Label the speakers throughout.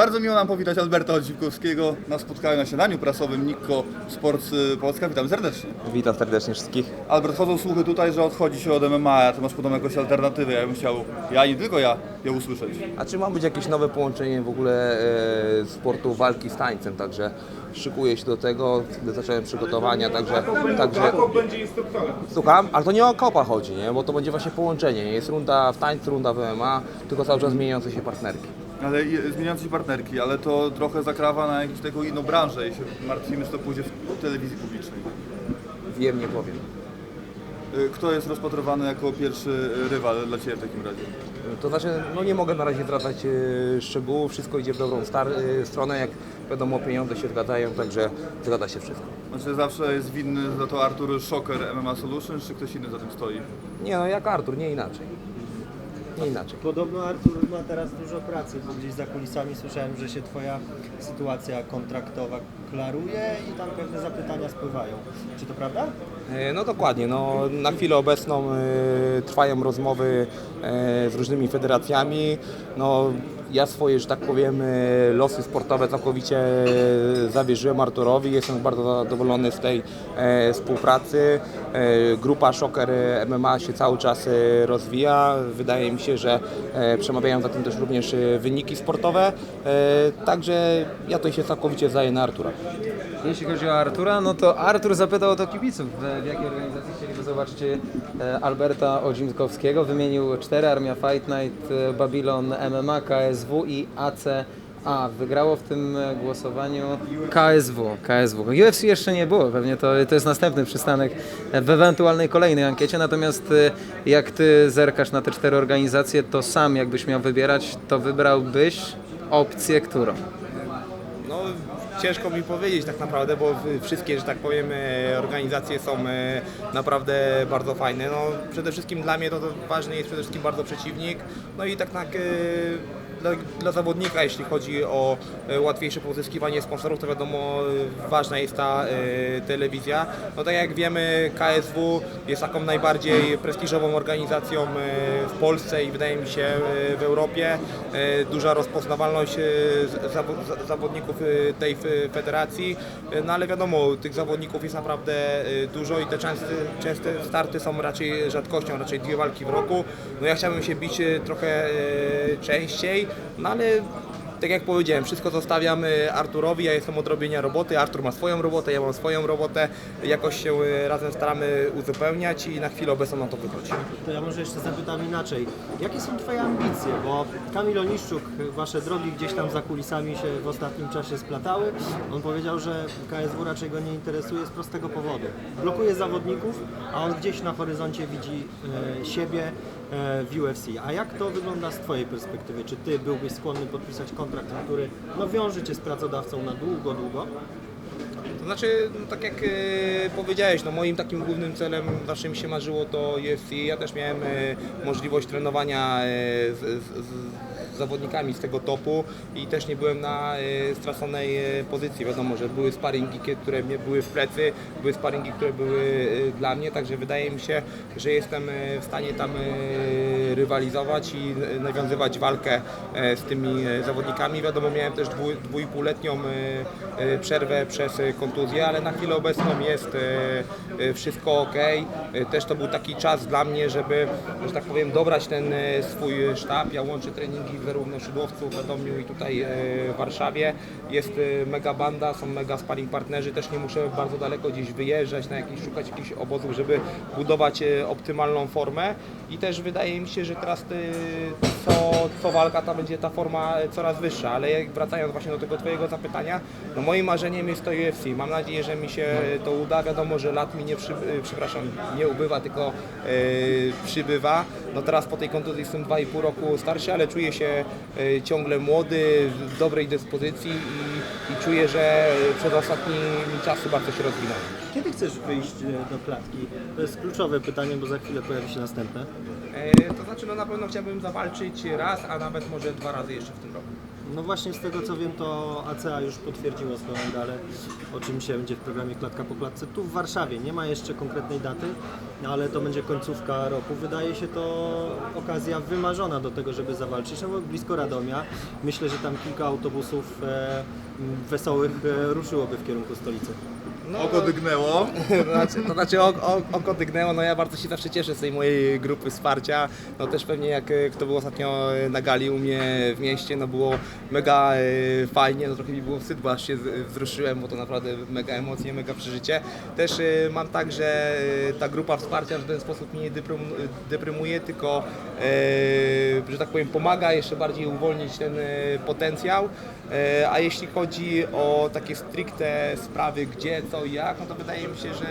Speaker 1: Bardzo miło nam powitać Alberta Odziwkowskiego na spotkaniu na śniadaniu prasowym Nikko Sports y, Polska. Witam serdecznie.
Speaker 2: Witam serdecznie wszystkich.
Speaker 1: Albert, chodzą słuchy tutaj, że odchodzi się od MMA, a ty masz podobno jakąś alternatywę. Ja bym chciał, ja nie tylko ja, ją usłyszeć.
Speaker 2: A czy ma być jakieś nowe połączenie w ogóle e, sportu walki z tańcem, także szykuję się do tego, zacząłem przygotowania, także... także
Speaker 3: będzie instruktorem.
Speaker 2: Słucham, ale to nie o kopa chodzi, nie? bo to będzie właśnie połączenie. nie? Jest runda w tańcu, runda w MMA, tylko cały czas zmieniające się partnerki.
Speaker 1: Ale i- zmieniające się partnerki, ale to trochę zakrawa na jakąś taką inną branżę i się martwimy, że to pójdzie w telewizji publicznej.
Speaker 2: Wiem, nie powiem.
Speaker 1: Y, Kto jest rozpatrywany jako pierwszy rywal dla Ciebie w takim razie?
Speaker 2: To znaczy, no nie mogę na razie zdradzać e, szczegółów, wszystko idzie w dobrą star- e, stronę, jak wiadomo pieniądze się zgadzają, także zgadza się wszystko.
Speaker 1: Znaczy zawsze jest winny za to Artur Shocker MMA Solutions, czy ktoś inny za tym stoi?
Speaker 2: Nie no, jak Artur, nie inaczej. Nie inaczej.
Speaker 4: Podobno Artur ma teraz dużo pracy, bo gdzieś za kulisami słyszałem, że się Twoja sytuacja kontraktowa klaruje i tam pewne zapytania spływają. Czy to prawda?
Speaker 2: E, No dokładnie, no, na chwilę obecną e, trwają rozmowy e, z różnymi federacjami. No, ja swoje, że tak powiem, losy sportowe całkowicie zawierzyłem Arturowi. Jestem bardzo zadowolony z tej współpracy. Grupa Shocker MMA się cały czas rozwija. Wydaje mi się, że przemawiają za tym też również wyniki sportowe. Także ja tutaj się całkowicie zdaję na Artura.
Speaker 5: Jeśli chodzi o Artura, no to Artur zapytał o to kibiców, w jakiej organizacji chcieliby zobaczyć e, Alberta Odzimkowskiego. Wymienił cztery, Armia Fight Night, e, Babylon MMA, KSW i ACA. Wygrało w tym głosowaniu KSW. KSW. UFC jeszcze nie było, pewnie to, to jest następny przystanek w ewentualnej kolejnej ankiecie, natomiast e, jak ty zerkasz na te cztery organizacje, to sam jakbyś miał wybierać, to wybrałbyś opcję którą?
Speaker 6: No, ciężko mi powiedzieć tak naprawdę, bo wszystkie, że tak powiem, e, organizacje są e, naprawdę bardzo fajne. No, przede wszystkim dla mnie to, to ważny jest przede wszystkim bardzo przeciwnik. No i tak, tak dla, dla zawodnika, jeśli chodzi o e, łatwiejsze pozyskiwanie sponsorów, to wiadomo, e, ważna jest ta e, telewizja. No tak jak wiemy, KSW jest taką najbardziej prestiżową organizacją w Polsce i wydaje mi się w Europie. Duża rozpoznawalność zawodników tej federacji, no ale wiadomo, tych zawodników jest naprawdę dużo i te częste, częste starty są raczej rzadkością, raczej dwie walki w roku. No ja chciałbym się bić trochę częściej, no ale tak jak powiedziałem, wszystko zostawiam e, Arturowi, ja jestem od robienia roboty, Artur ma swoją robotę, ja mam swoją robotę, jakoś się e, razem staramy uzupełniać i na chwilę obecną to wychodzi.
Speaker 4: To ja może jeszcze zapytam inaczej. Jakie są Twoje ambicje? Bo Kamil Oniszczuk, Wasze drogi gdzieś tam za kulisami się w ostatnim czasie splatały. On powiedział, że KSW raczej go nie interesuje z prostego powodu. Blokuje zawodników, a on gdzieś na horyzoncie widzi e, siebie w UFC. A jak to wygląda z Twojej perspektywy? Czy Ty byłbyś skłonny podpisać kontrakt, który no, wiąże Cię z pracodawcą na długo, długo?
Speaker 6: To znaczy, no, tak jak e, powiedziałeś, no, moim takim głównym celem zawsze mi się marzyło to UFC. Ja też miałem e, możliwość trenowania e, zawodnikami z tego topu i też nie byłem na e, straconej e, pozycji. Wiadomo, że były sparingi, które mnie były w plecy, były sparingi, które były e, dla mnie, także wydaje mi się, że jestem w stanie tam rywalizować i nawiązywać walkę z tymi zawodnikami. Wiadomo, miałem też dwu, dwójpółletnią przerwę przez kontuzję, ale na chwilę obecną jest wszystko ok. Też to był taki czas dla mnie, żeby, że tak powiem, dobrać ten swój sztab. Ja łączę treningi zarówno w w Radomiu i tutaj e, w Warszawie. Jest e, mega banda, są mega sparring partnerzy, też nie muszę bardzo daleko gdzieś wyjeżdżać, na jakiś, szukać jakichś obozów, żeby budować e, optymalną formę i też wydaje mi się, że teraz co, co walka ta będzie ta forma coraz wyższa, ale jak wracając właśnie do tego Twojego zapytania, no moim marzeniem jest to UFC. Mam nadzieję, że mi się to uda. Wiadomo, że lat mi nie, przy, przepraszam, nie ubywa, tylko przybywa. No teraz po tej kontuzji jestem 2,5 roku starszy, ale czuję się ciągle młody, w dobrej dyspozycji i, i czuję, że przez ostatni czas bardzo się rozwinąłem.
Speaker 4: Kiedy chcesz wyjść e, do klatki? To jest kluczowe pytanie, bo za chwilę pojawi się następne.
Speaker 6: E, to znaczy, no na pewno chciałbym zawalczyć raz, a nawet może dwa razy jeszcze w tym roku.
Speaker 4: No właśnie z tego co wiem, to ACA już potwierdziło swoją galę, o czym się będzie w programie Klatka po Klatce. Tu w Warszawie nie ma jeszcze konkretnej daty, no ale to będzie końcówka roku. Wydaje się to okazja wymarzona do tego, żeby zawalczyć, no bo blisko Radomia. Myślę, że tam kilka autobusów e, wesołych e, ruszyłoby w kierunku stolicy.
Speaker 1: Oko dygnęło.
Speaker 6: To znaczy, to znaczy oko dygnęło, no ja bardzo się zawsze cieszę z tej mojej grupy wsparcia. No też pewnie jak e, kto był ostatnio e, na gali u mnie w mieście, no było mega e, fajnie, no trochę mi było wstyd, bo aż się wzruszyłem, bo to naprawdę mega emocje, mega przeżycie. Też e, mam tak, że e, ta grupa wsparcia w ten sposób mnie nie deprym- deprymuje, tylko że tak powiem pomaga jeszcze bardziej uwolnić ten potencjał. A jeśli chodzi o takie stricte sprawy, gdzie, co i jak, no to wydaje mi się, że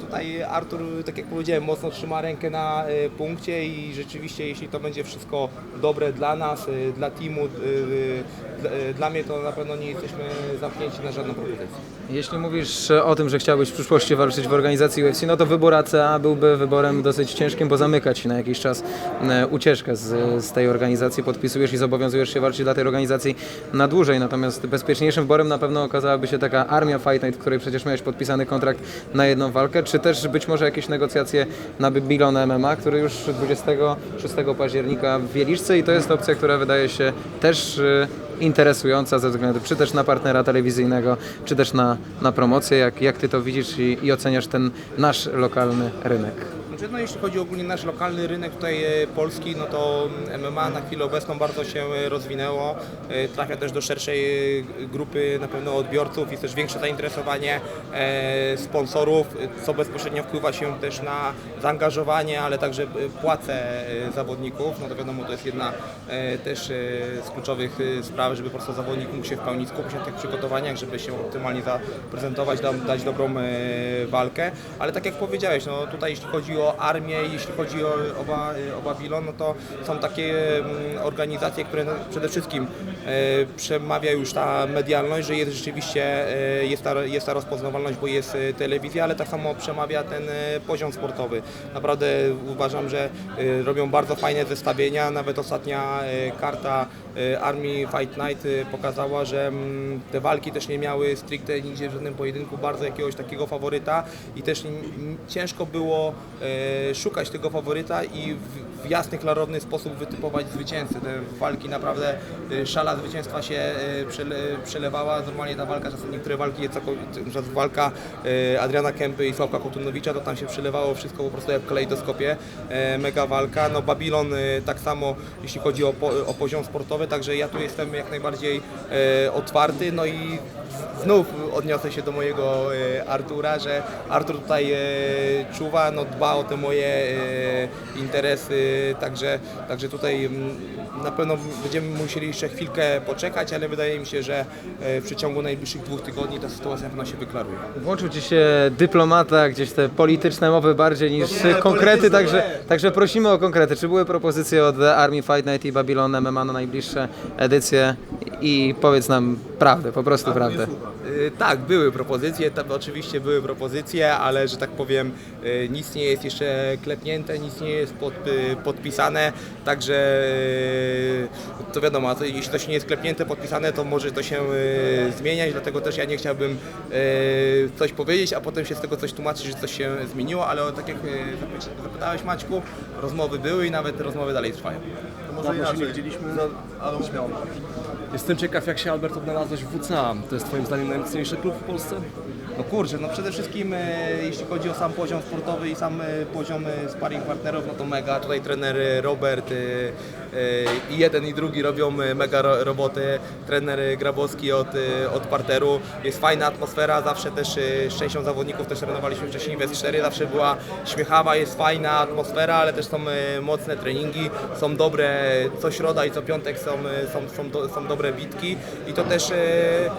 Speaker 6: tutaj Artur, tak jak powiedziałem, mocno trzyma rękę na punkcie i rzeczywiście, jeśli to będzie wszystko dobre dla nas, dla teamu, dla- e, dla mnie, to na pewno nie jesteśmy zamknięci na żadną propozycję.
Speaker 5: Jeśli mówisz o tym, że chciałbyś w przyszłości walczyć w organizacji UFC, no to wybór ACA byłby wyborem dosyć ciężkim, bo zamyka ci na jakiś czas e, ucieczkę z, z tej organizacji, podpisujesz i zobowiązujesz się walczyć dla tej organizacji na dłużej, natomiast bezpieczniejszym wyborem na pewno okazałaby się taka armia Fight Night, w której przecież miałeś podpisany kontrakt na jedną walkę, czy też być może jakieś negocjacje na Babylon MMA, który już 26 października w Wieliczce. I to jest opcja, która wydaje się też interesująca ze względu czy też na partnera telewizyjnego, czy też na, na promocję. Jak, jak ty to widzisz i, i oceniasz ten nasz lokalny rynek?
Speaker 6: Znaczy, no, jeśli chodzi ogólnie nasz lokalny rynek tutaj e, polski, no to MMA na chwilę obecną bardzo się e, rozwinęło. E, Trafia też do szerszej grupy na pewno odbiorców, jest też większe zainteresowanie sponsorów, co bezpośrednio wpływa się też na zaangażowanie, ale także płace zawodników. No to wiadomo, to jest jedna też z kluczowych spraw, żeby po prostu zawodnik mógł się w pełni skupić na tych przygotowaniach, żeby się optymalnie zaprezentować, dać dobrą walkę. Ale tak jak powiedziałeś, no tutaj jeśli chodzi o armię, jeśli chodzi o, o, Ba- o Babilon, no to są takie mm, organizacje, które no, przede wszystkim e, przemawia już ta medialność, że jest rzeczywiście e, jest, ta, jest ta rozpoznawalność, bo jest e, telewizja, ale tak samo przemawia ten poziom sportowy. Naprawdę uważam, że robią bardzo fajne zestawienia, nawet ostatnia karta Army Fight Night pokazała, że mm, te walki też nie miały stricte nigdzie w żadnym pojedynku bardzo jakiegoś takiego faworyta i też ciężko było szukać tego faworyta i w, w jasny, klarowny sposób wytypować zwycięzcę. Te walki naprawdę, e, szala zwycięstwa się e, przele, przelewała. Normalnie ta walka, czasem niektóre walki, jest na walka e, Adriana Kępy i Sławka Kotunowicza, to tam się przelewało wszystko po prostu jak w kalejdoskopie. E, Mega walka. No Babilon e, tak samo, jeśli chodzi o, po, o poziom sportowy, także ja tu jestem jak najbardziej e, otwarty. No i znów odniosę się do mojego e, Artura, że Artur tutaj e, czuwa, no, dba o te moje e, interesy, także, także tutaj mm, na pewno będziemy musieli jeszcze chwilkę poczekać, ale wydaje mi się, że w przeciągu najbliższych dwóch tygodni ta sytuacja na pewno się wyklaruje.
Speaker 5: Włączył ci się dyplomata, gdzieś te polityczne mowy bardziej niż konkrety, także, także prosimy o konkrety. Czy były propozycje od Army Fight Night i Babylon MMA na najbliższe edycje? I powiedz nam prawdę, po prostu prawdę.
Speaker 6: Y, Tak, były propozycje, tam oczywiście były propozycje, ale że tak powiem, y, nic nie jest jeszcze klepnięte, nic nie jest pod, y, podpisane, także y, to wiadomo, a to, jeśli to się nie jest klepnięte, podpisane, to może to się y, zmieniać, dlatego też ja nie chciałbym y, coś powiedzieć, a potem się z tego coś tłumaczyć, że coś się zmieniło, ale tak jak y, zapy- zapytałeś Maćku, rozmowy były i nawet te rozmowy dalej trwają.
Speaker 1: To może inaczej. Za, ale śmiało.
Speaker 3: Jestem ciekaw, jak się Albert odnalazłeś w WCA. To jest Twoim zdaniem najmocniejszy klub w Polsce?
Speaker 6: No kurczę, no przede wszystkim e, jeśli chodzi o sam poziom sportowy i sam e, poziom e, sparring partnerów, no to mega. Tutaj trener Robert e, i jeden i drugi robią e, mega ro, roboty. Trener e, Grabowski od, e, od parteru. Jest fajna atmosfera, zawsze też e, z częścią zawodników też trenowaliśmy wcześniej w S4, zawsze była śmiechawa, jest fajna atmosfera, ale też są e, mocne treningi, są dobre co środa i co piątek są, e, są, są, do, są dobre bitki i to też e, e,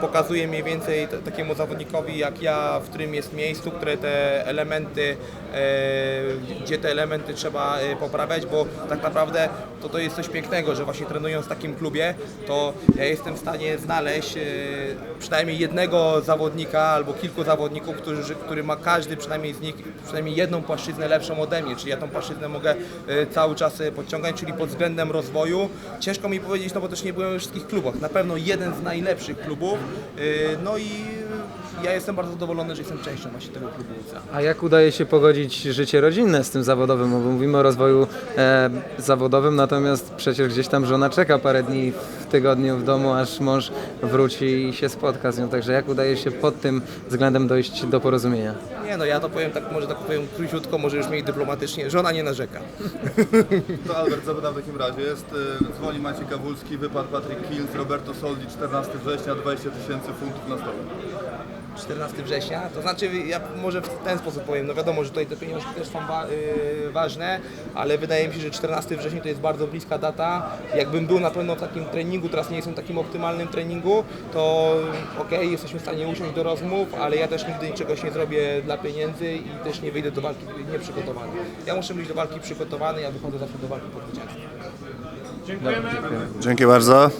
Speaker 6: pokazuje mniej więcej takiemu zawodnikowi jak ja, w którym jest miejscu, które te elementy, e, gdzie te elementy trzeba e, poprawiać, bo tak naprawdę naprawdę to to jest coś pięknego, że właśnie trenując w takim klubie, to ja jestem w stanie znaleźć e, przynajmniej jednego zawodnika albo kilku zawodników, który ma każdy przynajmniej z nich przynajmniej jedną płaszczyznę lepszą ode mnie, czyli ja tą płaszczyznę mogę e, cały czas e, podciągać, czyli pod względem rozwoju. Ciężko mi powiedzieć, no bo też nie byłem we wszystkich klubach. Na pewno jeden z najlepszych klubów, no i ja jestem bardzo zadowolony, że jestem częścią właśnie tego klubu UCA.
Speaker 5: A jak udaje się pogodzić życie rodzinne z tym zawodowym? Bo mówimy o rozwoju e, zawodowym, natomiast przecież gdzieś tam żona czeka parę dni w tygodniu w domu, aż mąż wróci i się spotka z nią. Także jak udaje się pod tym względem dojść do porozumienia?
Speaker 6: Nie no, ja to powiem tak, może tak powiem króciutko, może już mniej dyplomatycznie, żona nie narzeka.
Speaker 1: To Albert zapytam w takim razie. Jest, y, dzwoni Maciej Kawulski, wypadł Patrick Kills, Roberto Soldi, 14 września, 20 tysięcy funtów na stole.
Speaker 6: 14 września, to znaczy ja może w ten sposób powiem, no wiadomo, że tutaj te pieniążki też są wa- y, ważne, ale wydaje mi się, że 14 września to jest bardzo bliska data. Jakbym był na pewno w takim treningu, teraz nie jestem w takim optymalnym treningu, to okej, jesteśmy w stanie usiąść do rozmów, ale ja też nigdy czegoś nie zrobię dla pieniędzy i też nie wyjdę do walki nieprzygotowany. Ja muszę być do walki przygotowany, ja wychodzę zawsze do walki po zwycięstwie.
Speaker 1: Dzięki bardzo.